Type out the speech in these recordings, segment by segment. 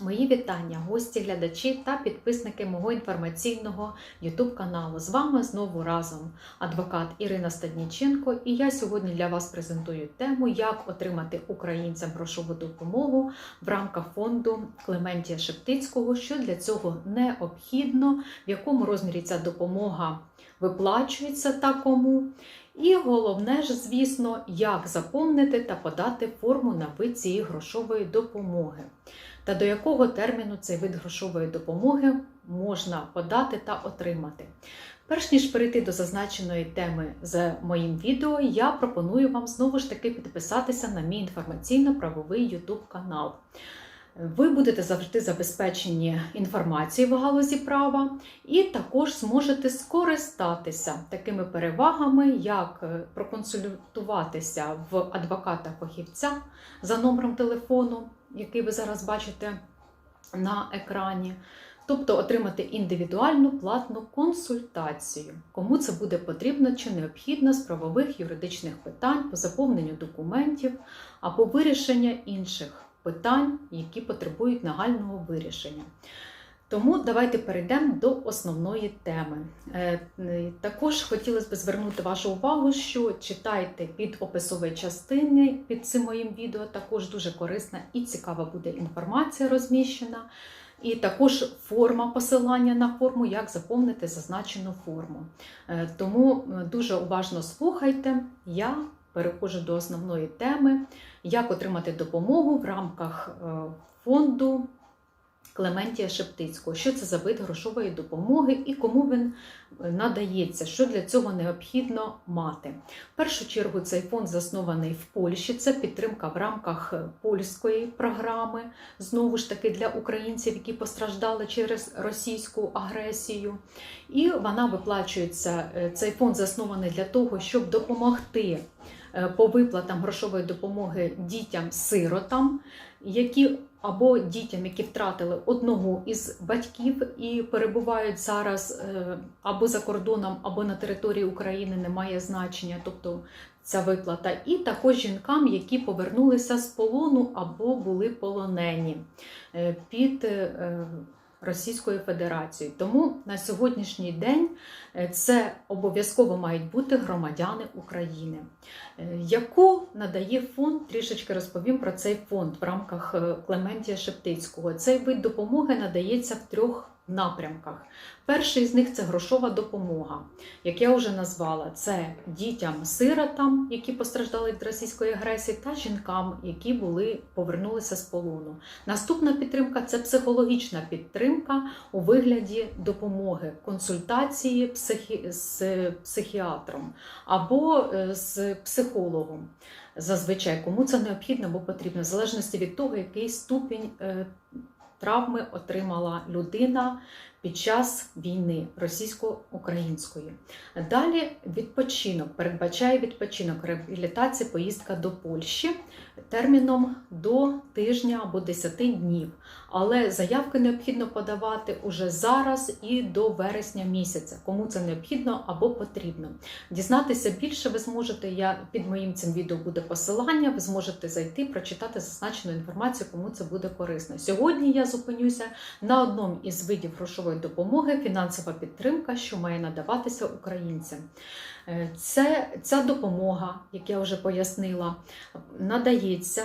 Мої вітання, гості, глядачі та підписники мого інформаційного YouTube каналу. З вами знову разом адвокат Ірина Стадніченко, і я сьогодні для вас презентую тему, як отримати українцям грошову допомогу в рамках фонду Клементія Шептицького, що для цього необхідно, в якому розмірі ця допомога виплачується та кому. І головне ж, звісно, як заповнити та подати форму на вид цієї грошової допомоги та до якого терміну цей вид грошової допомоги можна подати та отримати. Перш ніж перейти до зазначеної теми з моїм відео, я пропоную вам знову ж таки підписатися на мій інформаційно-правовий YouTube канал. Ви будете завжди забезпечені інформацією в галузі права, і також зможете скористатися такими перевагами, як проконсультуватися в адвоката-фахівця за номером телефону, який ви зараз бачите на екрані. Тобто отримати індивідуальну платну консультацію, кому це буде потрібно чи необхідно з правових юридичних питань по заповненню документів або вирішення інших питань, які потребують нагального вирішення. Тому давайте перейдемо до основної теми. Е, Також хотілося б звернути вашу увагу, що читайте під описової частини під цим моїм відео. Також дуже корисна і цікава буде інформація розміщена. І також форма посилання на форму, як заповнити зазначену форму. Е, Тому дуже уважно слухайте. Я переходжу до основної теми, як отримати допомогу в рамках е, фонду Клементія Шептицького. Що це за вид грошової допомоги і кому він надається, що для цього необхідно мати. В першу чергу цей фонд заснований в Польщі. Це підтримка в рамках польської програми, знову ж таки для українців, які постраждали через російську агресію. І вона виплачується. Цей фонд заснований для того, щоб допомогти. По виплатам грошової допомоги дітям-сиротам, які або дітям, які втратили одного із батьків і перебувають зараз або за кордоном, або на території України, немає значення, тобто ця виплата, і також жінкам, які повернулися з полону або були полонені. Під Російською Федерацією. Тому на сьогоднішній день це обов'язково мають бути громадяни України. Яку надає фонд, трішечки розповім про цей фонд в рамках Клементія Шептицького. Цей вид допомоги надається в трьох напрямках. Перший з них це грошова допомога, як я вже назвала, це дітям-сиротам, які постраждали від російської агресії, та жінкам, які були повернулися з полону. Наступна підтримка це психологічна підтримка у вигляді допомоги, консультації психі... з психіатром або з психологом. Зазвичай кому це необхідно або потрібно, в залежності від того, який ступінь травми отримала людина під час війни російсько-української. Далі відпочинок передбачає відпочинок, реабілітація, поїздка до Польщі терміном до тижня або 10 днів. Але заявки необхідно подавати уже зараз і до вересня місяця, кому це необхідно або потрібно. Дізнатися більше ви зможете. Я під моїм цим відео буде посилання, ви зможете зайти, прочитати зазначену інформацію, кому це буде корисно. Сьогодні я зупинюся на одному із видів грошової допомоги фінансова підтримка, що має надаватися українцям. Це, Ця допомога, як я вже пояснила, надається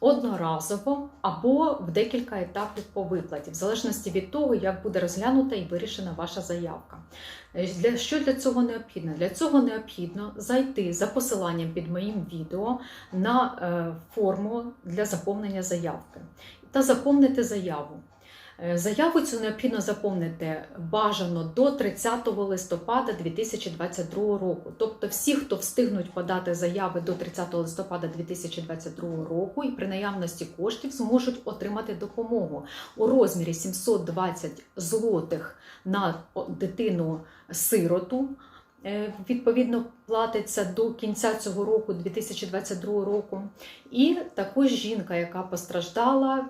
одноразово або в декілька етапів по виплаті, в залежності від того, як буде розглянута і вирішена ваша заявка. Для, Що для цього необхідно? Для цього необхідно зайти за посиланням під моїм відео на е, форму для заповнення заявки та заповнити заяву. Заяву цю необхідно заповнити бажано до 30 листопада 2022 року. Тобто, всі, хто встигнуть подати заяви до 30 листопада 2022 року і при наявності коштів зможуть отримати допомогу у розмірі 720 злотих на дитину-сироту. Відповідно, платиться до кінця цього року, 2022 року, і також жінка, яка постраждала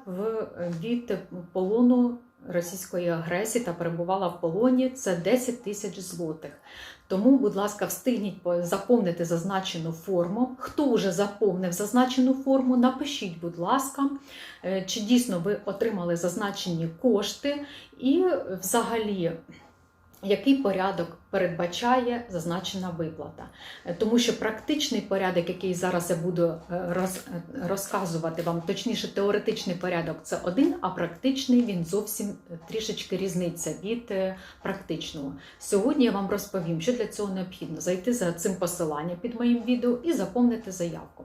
від полону російської агресії та перебувала в полоні, це 10 тисяч злотих. Тому, будь ласка, встигніть по- заповнити зазначену форму. Хто вже заповнив зазначену форму, напишіть, будь ласка, е, чи дійсно ви отримали зазначені кошти, і е, взагалі. Який порядок передбачає зазначена виплата? Е, Тому що практичний порядок, який зараз я буду е, роз, е, розказувати вам, точніше, теоретичний порядок це один, а практичний він зовсім трішечки різниця від практичного. Сьогодні я вам розповім, що для цього необхідно зайти за цим посиланням під моїм відео і заповнити заявку.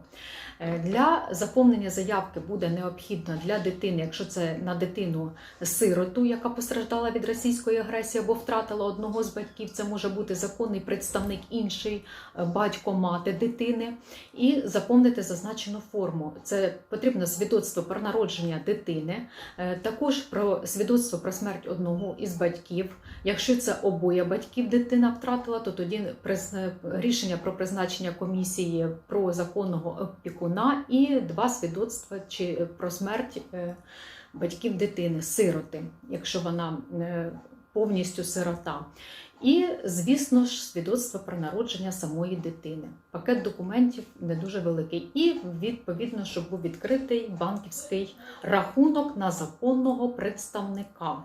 Е, Для заповнення заявки буде необхідно для дитини, якщо це на дитину сироту, яка постраждала від російської агресії або втратила одного з батьків, це може бути законний представник інший е, батько, мати дитини, і заповнити зазначену форму. Це потрібно свідоцтво про народження дитини, е, також про свідоцтво про смерть одного із батьків. Якщо це обоє батьків дитина втратила, то тоді рішення про призначення комісії про законного опікуна і два свідоцтва чи про смерть е, батьків дитини, сироти, якщо вона е, повністю сирота. І, звісно ж, свідоцтво про народження самої дитини. Пакет документів не дуже великий. І, відповідно, щоб був відкритий банківський рахунок на законного представника.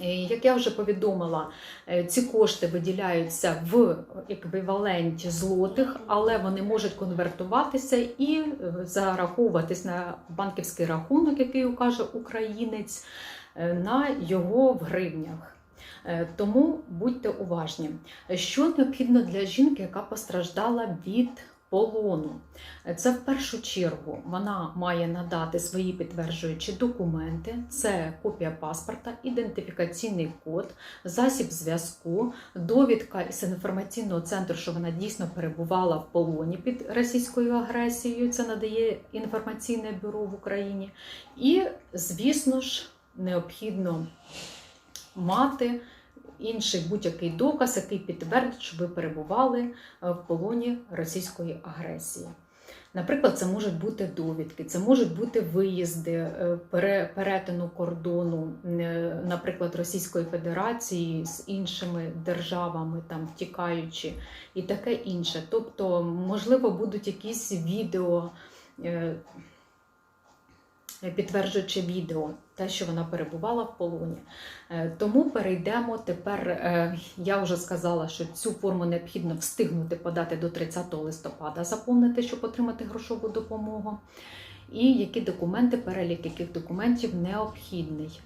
Як я вже повідомила, е, ці кошти виділяються в еквіваленті злотих, але вони можуть конвертуватися і е, зараховуватись на банківський рахунок, який укаже українець, е, на його в гривнях. Тому будьте уважні. Що необхідно для жінки, яка постраждала від полону? Це в першу чергу вона має надати свої підтверджуючі документи: це копія паспорта, ідентифікаційний код, засіб зв'язку, довідка із інформаційного центру, що вона дійсно перебувала в полоні під російською агресією. Це надає інформаційне бюро в Україні. І, звісно ж, необхідно мати інший будь-який доказ, який підтвердить, що ви перебували е, в полоні російської агресії. Наприклад, це можуть бути довідки, це можуть бути виїзди е, перетину кордону, е, наприклад, Російської Федерації з іншими державами, там втікаючи, і таке інше. Тобто, можливо, будуть якісь відео. Е, Підтверджуючи відео, те, що вона перебувала в полоні. Е, Тому перейдемо тепер. е, Я вже сказала, що цю форму необхідно встигнути подати до 30 листопада, заповнити, щоб отримати грошову допомогу. І які документи, перелік яких документів необхідний.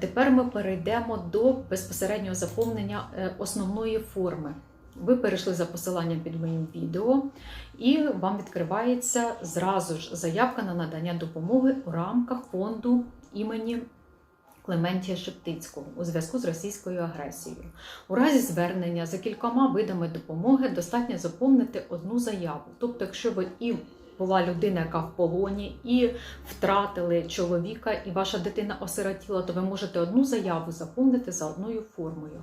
Тепер ми перейдемо до безпосереднього заповнення основної форми. Ви перейшли за посиланням під моїм відео, і вам відкривається зразу ж заявка на надання допомоги у рамках фонду імені Клементія Шептицького у зв'язку з російською агресією. У разі звернення за кількома видами допомоги достатньо заповнити одну заяву. Тобто, якщо ви і була людина, яка в полоні, і втратили чоловіка, і ваша дитина осиротіла, то ви можете одну заяву заповнити за одною формою.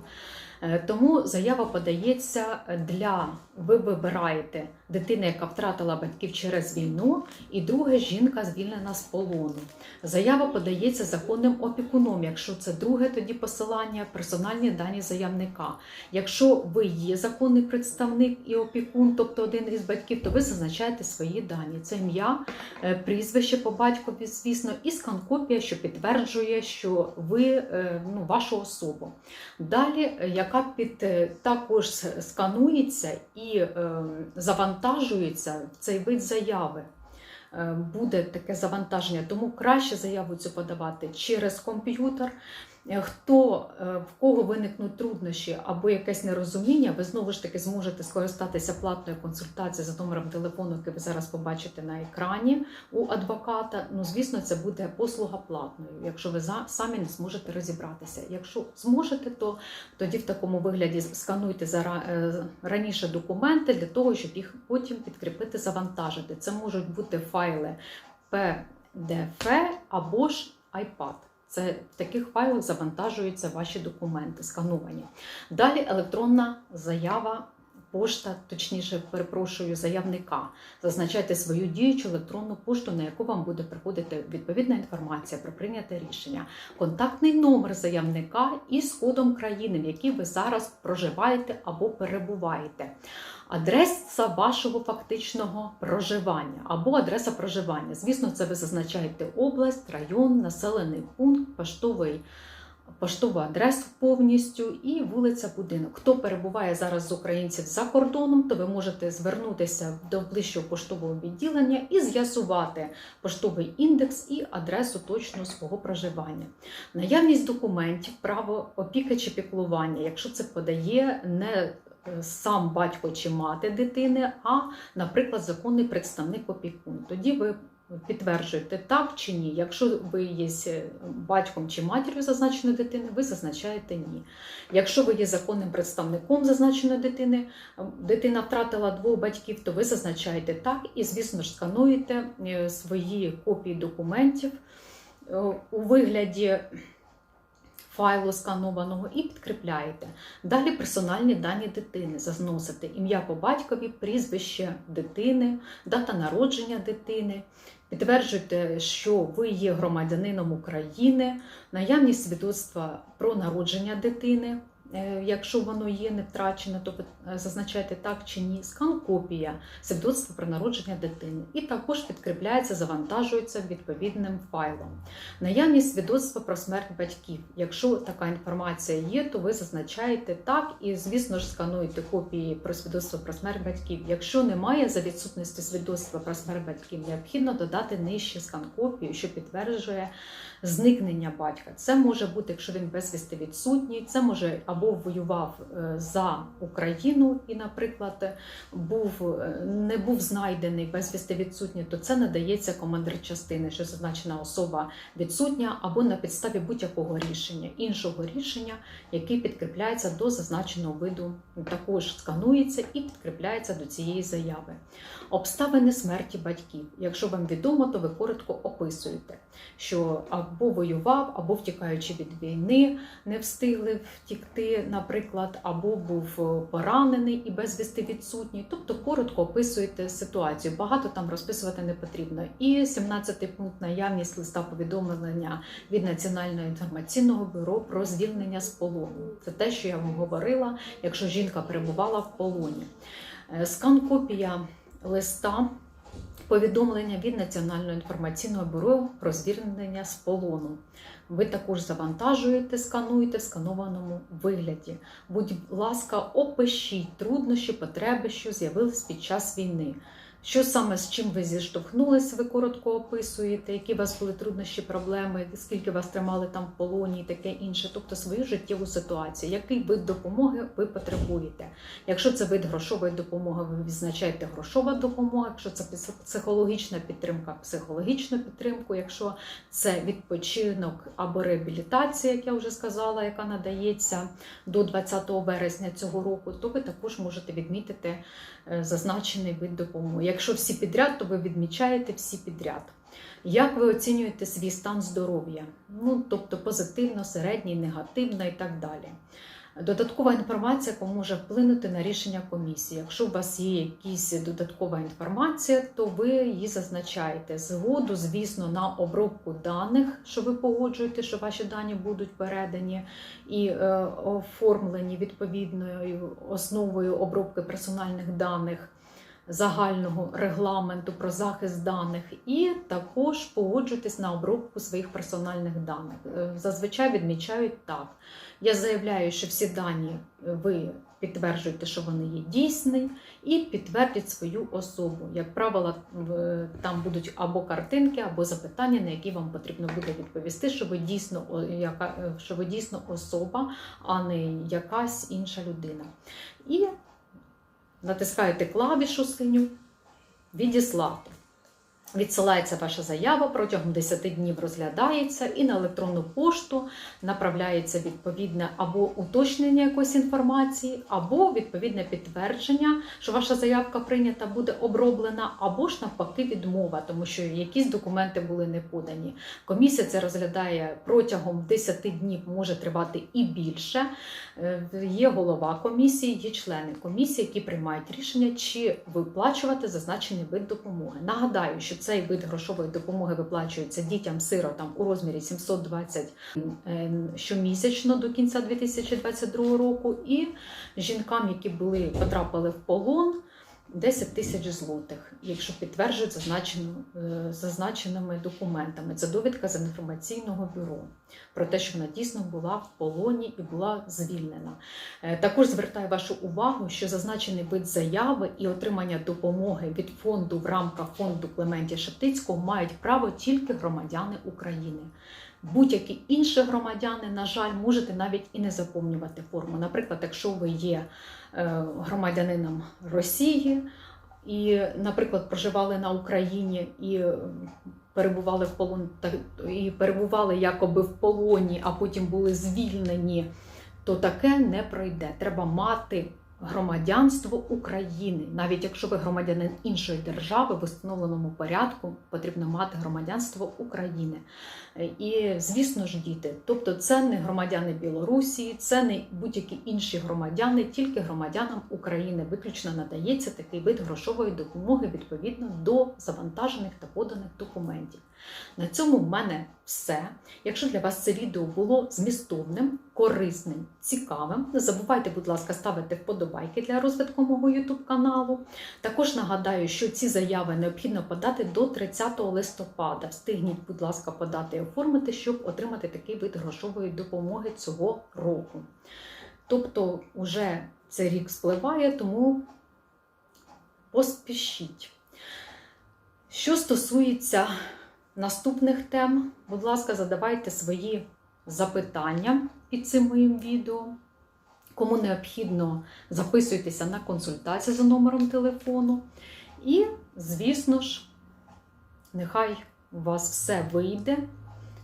Е, Тому заява подається для ви вибираєте дитина, яка втратила батьків через війну, і друге жінка звільнена з полону. Заява подається законним опікуном. Якщо це друге, тоді посилання персональні дані заявника. Якщо ви є законний представник і опікун, тобто один із батьків, то ви зазначаєте свої дані. Це ім'я, е, прізвище по батькові, звісно, і скан-копія, що підтверджує, що ви е, ну, вашу особу. Далі, е, яка під е, також сканується і е, завантажується в цей вид заяви. Е, Буде таке завантаження, тому краще заяву цю подавати через комп'ютер. Е, Хто е, в кого виникнуть труднощі або якесь нерозуміння, ви знову ж таки зможете скористатися платною консультацією за номером телефону, який ви зараз побачите на екрані у адвоката. Ну, звісно, це буде послуга платною, якщо ви самі не зможете розібратися. Якщо зможете, то тоді в такому вигляді скануйте е, раніше документи для того, щоб їх потім підкріпити, завантажити. Це можуть бути файли PDF або ж iPad. Це в таких файлах завантажуються ваші документи, скановані. Далі електронна заява пошта, точніше, перепрошую, заявника. Зазначайте свою діючу електронну пошту, на яку вам буде приходити відповідна інформація про прийняте рішення, контактний номер заявника із кодом країни, в якій ви зараз проживаєте або перебуваєте. Адреса вашого фактичного проживання або адреса проживання. Звісно, це ви зазначаєте область, район, населений пункт, поштовий поштову адресу повністю і вулиця будинок. Хто перебуває зараз з українців за кордоном, то ви можете звернутися до ближчого поштового відділення і з'ясувати поштовий індекс і адресу точну свого проживання. Наявність документів, право опіки чи піклування, якщо це подає не Сам батько чи мати дитини, а, наприклад, законний представник опікун. Тоді ви підтверджуєте так чи ні. Якщо ви є батьком чи матір'ю зазначеної дитини, ви зазначаєте ні. Якщо ви є законним представником зазначеної дитини, дитина втратила двох батьків, то ви зазначаєте так і, звісно ж, скануєте е, свої копії документів е, у вигляді. Файлу сканованого і підкріпляєте. Далі персональні дані дитини зазносите ім'я по батькові, прізвище дитини, дата народження дитини, Підтверджуйте, що ви є громадянином України, наявність свідоцтва про народження дитини. Е, якщо воно є не втрачене, то е, зазначайте так чи ні. Скан копія свідоцтва про народження дитини. І також підкріпляється, завантажується відповідним файлом. Наявність свідоцтва про смерть батьків. Якщо така інформація є, то ви зазначаєте так і, звісно ж, скануєте копії про свідоцтво про смерть батьків. Якщо немає за відсутності свідоцтва про смерть батьків, необхідно додати нижче скан копію, що підтверджує зникнення батька. Це може бути, якщо він безвісти відсутній, це може або воював е, за Україну і, наприклад, був, е, не був знайдений безвісти відсутній, то це надається командир частини, що зазначена особа відсутня, або на підставі будь-якого рішення, іншого рішення, яке підкріпляється до зазначеного виду, також сканується і підкріпляється до цієї заяви. Обставини смерті батьків. Якщо вам відомо, то ви коротко описуєте, що або воював, або втікаючи від війни, не встигли втікти, наприклад, або був поранений і безвісти відсутній. Тобто коротко описуєте ситуацію. Багато там розписувати не потрібно. І 17-й пункт наявність листа повідомлення від Національного інформаційного бюро про звільнення з полону. Це те, що я вам говорила, якщо жінка перебувала в полоні. Е, Скан копія листа повідомлення від Національного інформаційного бюро про звільнення з полону. Ви також завантажуєте, скануєте в сканованому вигляді. Будь ласка, опишіть труднощі, потреби, що з'явились під час війни. Що саме з чим ви зіштовхнулися, ви коротко описуєте, які у вас були труднощі, проблеми, скільки вас тримали там в полоні і таке інше, тобто свою життєву ситуацію, який вид допомоги ви потребуєте. Якщо це вид грошової допомоги, ви відзначаєте грошова допомога, якщо це психологічна підтримка, психологічну підтримку, якщо це відпочинок або реабілітація, як я вже сказала, яка надається до 20 вересня цього року, то ви також можете відмітити е, зазначений вид допомоги. Якщо всі підряд, то ви відмічаєте всі підряд. Як ви оцінюєте свій стан здоров'я? Ну, тобто позитивно, середній, негативно і так далі. Додаткова інформація поможе вплинути на рішення комісії. Якщо у вас є якась додаткова інформація, то ви її зазначаєте. Згоду, звісно, на обробку даних, що ви погоджуєте, що ваші дані будуть передані і е, оформлені відповідною основою обробки персональних даних загального регламенту про захист даних, і також погоджуйтесь на обробку своїх персональних даних. Е, зазвичай відмічають так. Я заявляю, що всі дані ви підтверджуєте, що вони є дійсні, і підтвердять свою особу. Як правило, там будуть або картинки, або запитання, на які вам потрібно буде відповісти, що ви дійсно, що ви дійсно особа, а не якась інша людина. І натискаєте клавішу синю Відіслати. Відсилається ваша заява протягом 10 днів розглядається і на електронну пошту направляється відповідне або уточнення якоїсь інформації, або відповідне підтвердження, що ваша заявка прийнята буде оброблена, або ж навпаки відмова, тому що якісь документи були не подані. Комісія це розглядає протягом 10 днів, може тривати і більше. Е, Є голова комісії, є члени комісії, які приймають рішення, чи виплачувати зазначений вид допомоги. Нагадаю, що цей вид грошової допомоги виплачується дітям-сиротам у розмірі 720 е, щомісячно до кінця 2022 року, і жінкам, які були потрапили в полон. 10 тисяч злотих, якщо підтверджують е, зазначеними документами. Це довідка з інформаційного бюро про те, що вона дійсно була в полоні і була звільнена. Е, Також звертаю вашу увагу, що зазначений вид заяви і отримання допомоги від фонду в рамках фонду Клементія Шептицького мають право тільки громадяни України. Будь-які інші громадяни, на жаль, можете навіть і не заповнювати форму. Наприклад, якщо ви є е, громадянином Росії і, наприклад, проживали на Україні і перебували в полон і перебували якоби в полоні, а потім були звільнені, то таке не пройде. Треба мати громадянство України. Навіть якщо ви громадянин іншої держави в установленому порядку, потрібно мати громадянство України. Е, І, звісно ж, діти. Тобто, це не громадяни Білорусі, це не будь-які інші громадяни, тільки громадянам України виключно надається такий вид грошової допомоги відповідно до завантажених та поданих документів. На цьому в мене все. Якщо для вас це відео було змістовним, корисним, цікавим, не забувайте, будь ласка, ставити вподобайки для розвитку мого YouTube каналу. Також нагадаю, що ці заяви необхідно подати до 30 листопада. Встигніть, будь ласка, подати і оформити, щоб отримати такий вид грошової допомоги цього року. Тобто, уже цей рік спливає, тому поспішіть. Що стосується наступних тем, будь ласка, задавайте свої запитання під цим моїм відео. Кому необхідно, записуйтеся на консультацію за номером телефону. І, звісно ж, нехай у вас все вийде.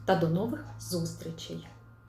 Та до нових зустрічей!